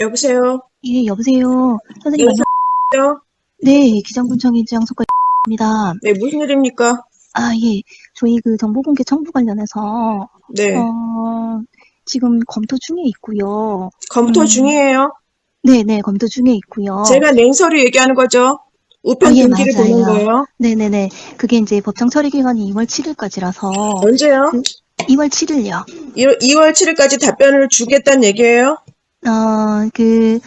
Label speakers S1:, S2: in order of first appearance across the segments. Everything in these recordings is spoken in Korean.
S1: 여보세요?
S2: 예, 여보세요. 선생님,
S1: 예,
S2: 안녕- 네, 기장군청이장 속과입니다.
S1: 네, 무슨 일입니까?
S2: 아, 예. 저희 그 정보공개 청구 관련해서,
S1: 네,
S2: 어, 지금 검토 중에 있고요.
S1: 검토
S2: 음.
S1: 중이에요.
S2: 네, 네, 검토 중에 있고요.
S1: 제가 냉서류 얘기하는 거죠? 우편
S2: 아, 예,
S1: 등기를
S2: 맞아요.
S1: 보는 거예요.
S2: 네네네. 그게 이제 법정 처리 기간이 2월 7일까지라서,
S1: 언제요?
S2: 2월 7일요.
S1: 2월 7일까지 답변을 주겠다는 얘기예요?
S2: 어, 그,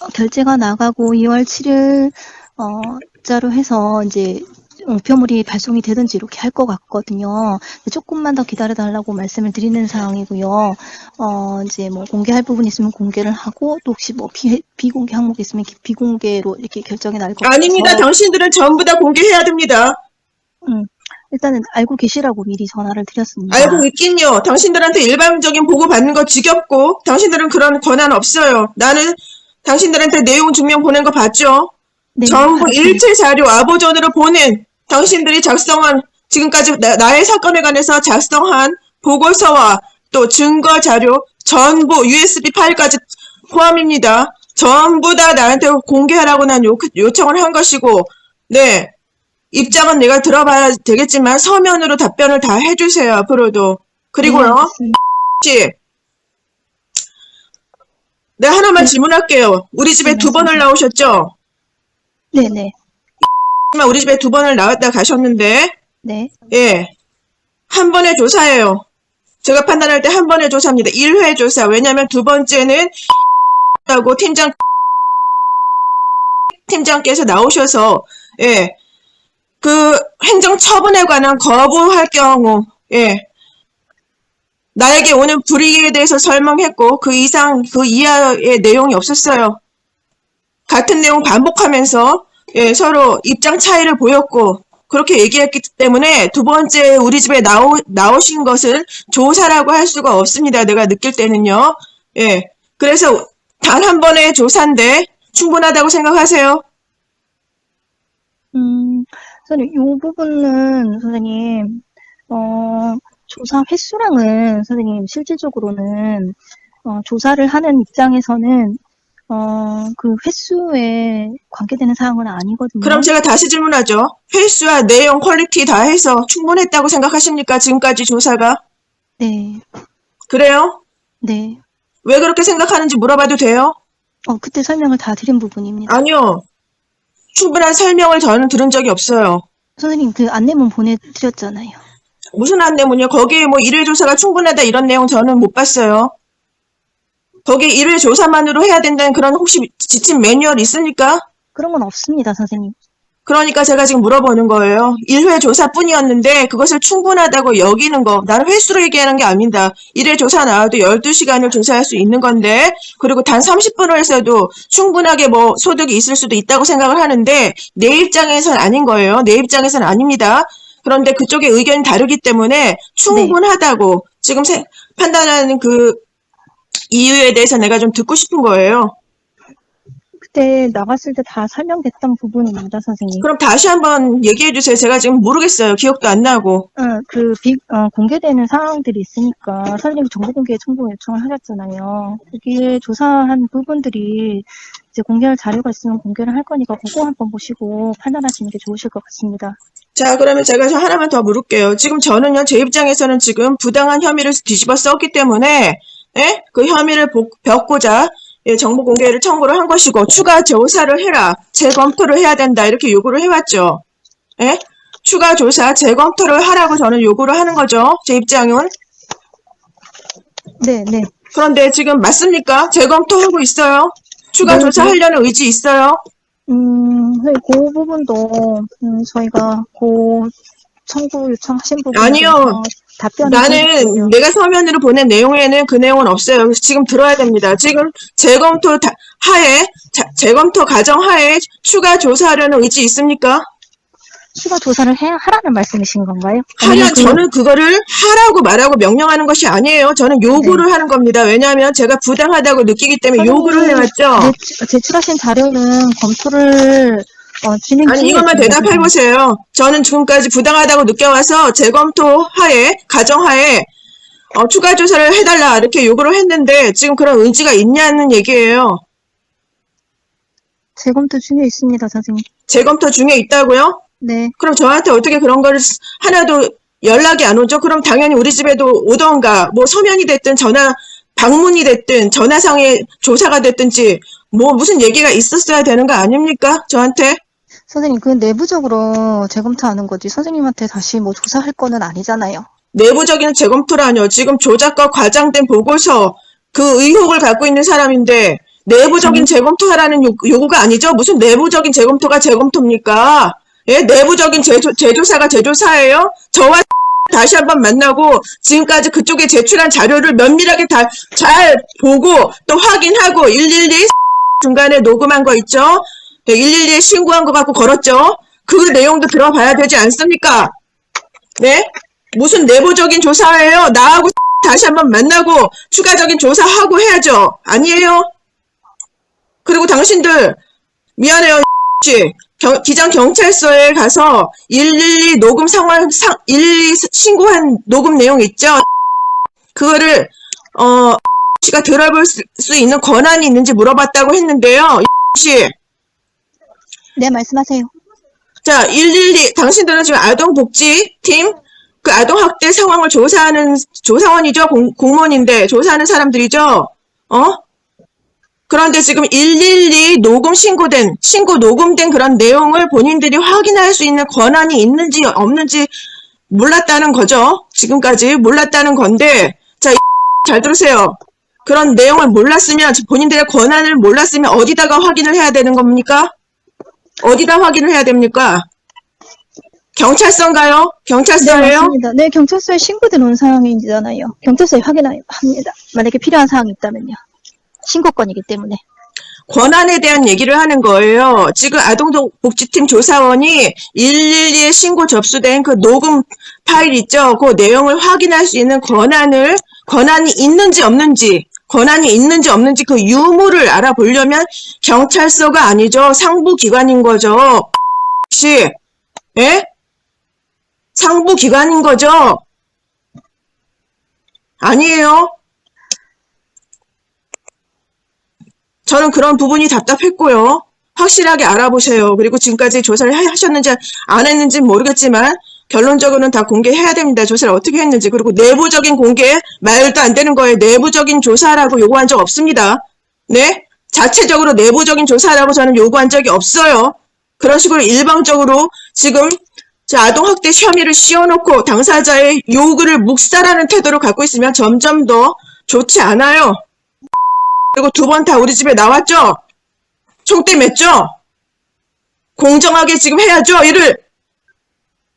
S2: 어, 결제가 나가고 2월 7일, 어, 자로 해서 이제 우편물이 발송이 되든지 이렇게 할 것 같거든요. 조금만 더 기다려달라고 말씀을 드리는 상황이고요. 어, 이제 뭐 공개할 부분 있으면 공개를 하고 또 혹시 뭐 비, 비공개 항목 있으면 기- 비공개로 이렇게 결정이 날 것 같아서
S1: 아닙니다. 당신들은 전부 다 공개해야 됩니다.
S2: 일단은 알고 계시라고 미리 전화를 드렸습니다.
S1: 알고 있긴요. 당신들한테 일반적인 보고 받는 거 지겹고, 당신들은 그런 권한 없어요. 나는 당신들한테 내용 증명 보낸 거 봤죠?
S2: 네,
S1: 전부. 일체 자료 아보전으로 보낸 당신들이 작성한 지금까지 나, 나의 사건에 관해서 작성한 보고서와 또 증거 자료 전부 USB 파일까지 포함입니다. 전부 다 나한테 공개하라고 난 요, 요청을 한 것이고 네 입장은 내가 들어봐야 되겠지만 서면으로 답변을 다 해주세요 앞으로도
S2: 네,
S1: 그리고요. 혹시 네 하나만 질문할게요 우리 집에
S2: 네,
S1: 두 번을 나오셨죠?
S2: 네네.
S1: 하지만 우리 집에 두 번을 나왔다 가셨는데,
S2: 네.
S1: 예. 한 번의 조사예요. 제가 판단할 때 한 번의 조사입니다. 1회 조사. 왜냐면 두 번째는 하고 팀장, 팀장께서 나오셔서, 예. 그 행정 처분에 관한 거부할 경우, 예. 나에게 오는 불이익에 대해서 설명했고, 그 이상, 그 이하의 내용이 없었어요. 같은 내용 반복하면서, 예, 서로 입장 차이를 보였고, 그렇게 얘기했기 때문에 두 번째 우리 집에 나오, 나오신 것은 조사라고 할 수가 없습니다. 내가 느낄 때는요. 예. 그래서 단 한 번의 조사인데 충분하다고 생각하세요?
S2: 음, 선생님, 요 부분은 선생님, 어, 조사 횟수랑은 선생님 실질적으로는 어, 조사를 하는 입장에서는 어, 그 횟수에 관계되는 사항은 아니거든요.
S1: 그럼 제가 다시 질문하죠. 횟수와 내용, 퀄리티 다 해서 충분했다고 생각하십니까? 지금까지 조사가?
S2: 네,
S1: 그래요?
S2: 네.
S1: 왜 그렇게 생각하는지 물어봐도 돼요?
S2: 어, 그때 설명을 다 드린 부분입니다.
S1: 아니요. 충분한 설명을 저는 들은 적이 없어요.
S2: 선생님, 그 안내문 보내드렸잖아요.
S1: 무슨 안내문이요? 거기에 뭐 1회 조사가 충분하다 이런 내용 저는 못 봤어요. 거기에 1회 조사만으로 해야 된다는 그런 혹시 지침 매뉴얼 있습니까?
S2: 그런 건 없습니다, 선생님.
S1: 그러니까 제가 지금 물어보는 거예요. 1회 조사뿐이었는데 그것을 충분하다고 여기는 거. 나는 횟수로 얘기하는 게 아닙니다. 1회 조사 나와도 12시간을 조사할 수 있는 건데 그리고 단 30분을 해서도 충분하게 뭐 소득이 있을 수도 있다고 생각을 하는데 내 입장에선 아닌 거예요. 내 입장에선 아닙니다. 그런데 그쪽의 의견이 다르기 때문에 충분하다고 지금 세- 판단하는 그 이유에 대해서 내가 좀 듣고 싶은 거예요.
S2: 그때 나갔을 때 다 설명됐던 부분입니다, 선생님.
S1: 그럼 다시 한번 얘기해 주세요. 제가 지금 모르겠어요. 기억도 안 나고.
S2: 어, 그, 비, 어, 공개되는 사항들이 있으니까, 선생님이 정보 공개 청구 요청을 하셨잖아요. 거기에 조사한 부분들이 이제 공개할 자료가 있으면 공개를 할 거니까 그거 한번 보시고 판단하시는 게 좋으실 것 같습니다.
S1: 자, 그러면 제가 저 하나만 더 물을게요. 지금 저는요, 제 입장에서는 지금 부당한 혐의를 뒤집어 썼기 때문에, 예? 그 혐의를 복- 벽고자, 예, 정보 공개를 청구를 한 것이고, 추가 조사를 해라, 재검토를 해야 된다, 이렇게 요구를 해왔죠. 예? 추가 조사, 재검토를 하라고 저는 요구를 하는 거죠. 제 입장은.
S2: 네, 네.
S1: 그런데 지금 맞습니까? 재검토하고 있어요. 추가
S2: 네,
S1: 조사하려는 의지 있어요.
S2: 음, 선생님, 그 부분도, 음, 저희가 그 청구 요청하신 부분.
S1: 아니요.
S2: 답변을.
S1: 나는. 내가 서면으로 보낸 내용에는 그 내용은 없어요. 그래서 지금 들어야 됩니다. 지금 재검토 다- 하에, 자- 재검토 과정 하에 추가 조사하려는 의지 있습니까?
S2: 추가 조사를 해, 하라는 말씀이신 건가요?
S1: 하려,
S2: 아니면 그-
S1: 저는 그거를 하라고 말하고 명령하는 것이 아니에요. 저는 요구를 하는 겁니다. 왜냐하면 제가 부당하다고 느끼기 때문에
S2: 네.
S1: 요구를 해왔죠.
S2: 제출- 제출하신 자료는 검토를 어, 진행
S1: 아니, 이것만
S2: 있습니다,
S1: 대답해 보세요. 저는 지금까지 부당하다고 느껴와서 재검토 하에, 가정 하에, 어, 추가 조사를 해달라 이렇게 요구를 했는데 지금 그런 의지가 있냐는 얘기예요.
S2: 재검토 중에 있습니다, 선생님.
S1: 재검토 중에 있다고요?
S2: 네.
S1: 그럼 저한테 어떻게 그런 거를 스- 하나도 연락이 안 오죠? 그럼 당연히 우리 집에도 오던가 뭐 서면이 됐든 전화 방문이 됐든 전화상의 조사가 됐든지 뭐 무슨 얘기가 있었어야 되는 거 아닙니까? 저한테
S2: 선생님, 그건 내부적으로 재검토하는 거지. 선생님한테 다시 뭐 조사할 거는 아니잖아요.
S1: 내부적인 재검토라뇨. 지금 조작과 과장된 보고서 그 의혹을 갖고 있는 사람인데 내부적인 재검토하라는 요, 요구 가 아니죠? 무슨 내부적인 재검토가 재검토입니까? 예, 내부적인 제조, 제조사가 제조사예요? 저와 다시 한번 만나고 지금까지 그쪽에 제출한 자료를 면밀하게 다 잘 보고 또 확인하고 112 중간에 녹음한 거 있죠? 네, 112에 신고한 거 갖고 걸었죠? 그 내용도 들어봐야 되지 않습니까? 네? 무슨 내부적인 조사예요? 나하고 다시 한번 만나고 추가적인 조사하고 해야죠. 아니에요? 그리고 당신들 미안해요. 씨. 경- 기장 경찰서에 가서 112 녹음 상황 상 112 신고한 녹음 내용 있죠? 그거를 어 씨가 들어볼 수, 수 있는 권한이 있는지 물어봤다고 했는데요. 씨.
S2: 네, 말씀하세요.
S1: 자, 112 당신들은 지금 아동복지팀 그 아동학대 상황을 조사하는 조사원이죠. 공, 공무원인데 조사하는 사람들이죠. 어? 그런데 지금 112 녹음 신고된 신고 녹음된 그런 내용을 본인들이 확인할 수 있는 권한이 있는지 없는지 몰랐다는 거죠. 지금까지 몰랐다는 건데 자, 잘 들으세요. 그런 내용을 몰랐으면 본인들의 권한을 몰랐으면 어디다가 확인을 해야 되는 겁니까? 어디다 확인을 해야 됩니까? 경찰서인가요?
S2: 네,
S1: 경찰서예요?
S2: 맞습니다. 네, 경찰서에 신고 들어온 상황이잖아요. 경찰서에 확인합니다. 만약에 필요한 사항이 있다면요. 신고건이기 때문에.
S1: 권한에 대한 얘기를 하는 거예요. 지금 아동복지팀 조사원이 112에 신고 접수된 그 녹음 파일 있죠? 그 내용을 확인할 수 있는 권한을, 권한이 있는지 없는지, 권한이 있는지 없는지 그 유무를 알아보려면 경찰서가 아니죠. 상부기관인 거죠. 씨, 예? 상부기관인 거죠? 아니에요. 저는 그런 부분이 답답했고요. 확실하게 알아보세요. 그리고 지금까지 조사를 하- 하셨는지 안 했는지 모르겠지만 결론적으로는 다 공개해야 됩니다. 조사를 어떻게 했는지. 그리고 내부적인 공개 말도 안 되는 거예요. 내부적인 조사라고 요구한 적 없습니다. 네? 자체적으로 내부적인 조사라고 저는 요구한 적이 없어요. 그런 식으로 일방적으로 지금 자, 아동학대 혐의를 씌워놓고 당사자의 요구를 묵살하는 태도를 갖고 있으면 점점 더 좋지 않아요. 그리고 두 번 다 우리 집에 나왔죠? 총대 맸죠? 공정하게 지금 해야죠, 일을.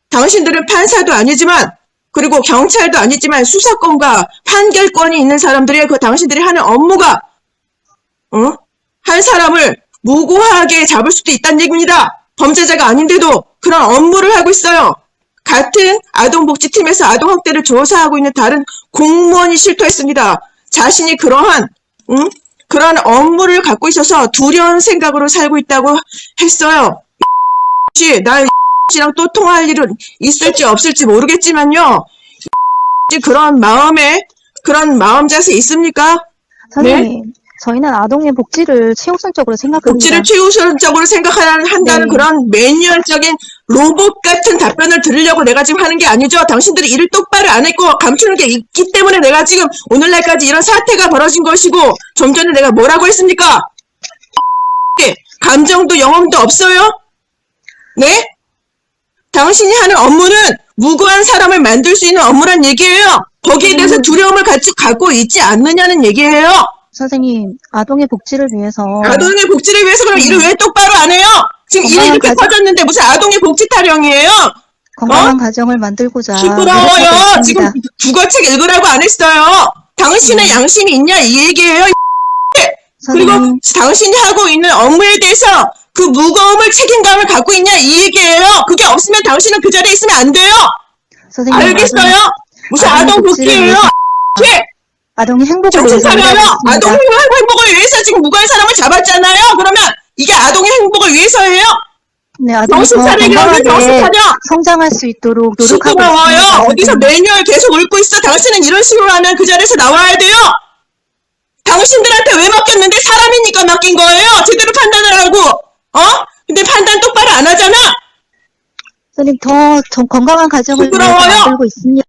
S1: 당신들은 판사도 아니지만, 그리고 경찰도 아니지만 수사권과 판결권이 있는 사람들이 그 당신들이 하는 업무가, 어? 한 사람을 무고하게 잡을 수도 있다는 얘기입니다. 범죄자가 아닌데도 그런 업무를 하고 있어요. 같은 아동복지팀에서 아동학대를 조사하고 있는 다른 공무원이 실토했습니다. 자신이 그러한 응? 그런 업무를 갖고 있어서 두려운 생각으로 살고 있다고 했어요. 씨, 나 씨랑 또 통화할 일은 있을지 없을지 모르겠지만요. 그런 마음에 그런 마음 자세 있습니까?
S2: 선생님, 저희는 아동의 복지를 최우선적으로 생각합니다.
S1: 복지를 최우선적으로 생각하는 한다는
S2: 네.
S1: 그런 매뉴얼적인 로봇 같은 답변을 들으려고 내가 지금 하는 게 아니죠. 당신들이 일을 똑바로 안 했고 감추는 게 있기 때문에 내가 지금 오늘날까지 이런 사태가 벌어진 것이고 좀 전에 내가 뭐라고 했습니까? 감정도 영혼도 없어요? 네? 당신이 하는 업무는 무고한 사람을 만들 수 있는 업무란 얘기예요. 거기에 대해서
S2: 음.
S1: 두려움을 같이 갖고 있지 않느냐는 얘기예요.
S2: 선생님, 아동의 복지를 위해서
S1: 아동의 복지를 위해서 그럼 일을 왜 똑바로 안 해요? 지금 일이 이렇게
S2: 가정-
S1: 터졌는데 무슨 아동의 복지 타령이에요?
S2: 건강한 가정을 만들고자
S1: 시끄러워요.
S2: 노력하고
S1: 지금. 국어책 읽으라고 안 했어요. 당신의
S2: 음.
S1: 양심이 있냐 이 얘기예요. 그리고
S2: 선생님,
S1: 당신이 하고 있는 업무에 대해서 그 무거움을 책임감을 갖고 있냐 이 얘기예요. 그게 없으면 당신은 그 자리에 있으면 안 돼요.
S2: 선생님,
S1: 알겠어요?
S2: 아동, 무슨
S1: 아동 복지예요? 예.
S2: 아동이 행복을
S1: 위해서요.
S2: 아동이
S1: 행복을 위해서 지금 무거운 사람을 잡았잖아요. 그러면 이게 아동의 행복을 위해서예요?
S2: 네,
S1: 정신 차리려면 정신 차려.
S2: 성장할 수 있도록 노력하고 있어요.
S1: 어디서 매뉴얼 계속 울고 있어. 당신은 이런 식으로 하면 그 자리에서 나와야 돼요. 당신들한테 왜 맡겼는데 사람이니까 맡긴 거예요. 제대로 판단을 하고 어? 근데 판단 똑바로 안 하잖아.
S2: 선생님 더 좀 건강한 가정을
S1: 부끄러워요.
S2: 만들고 있습니다.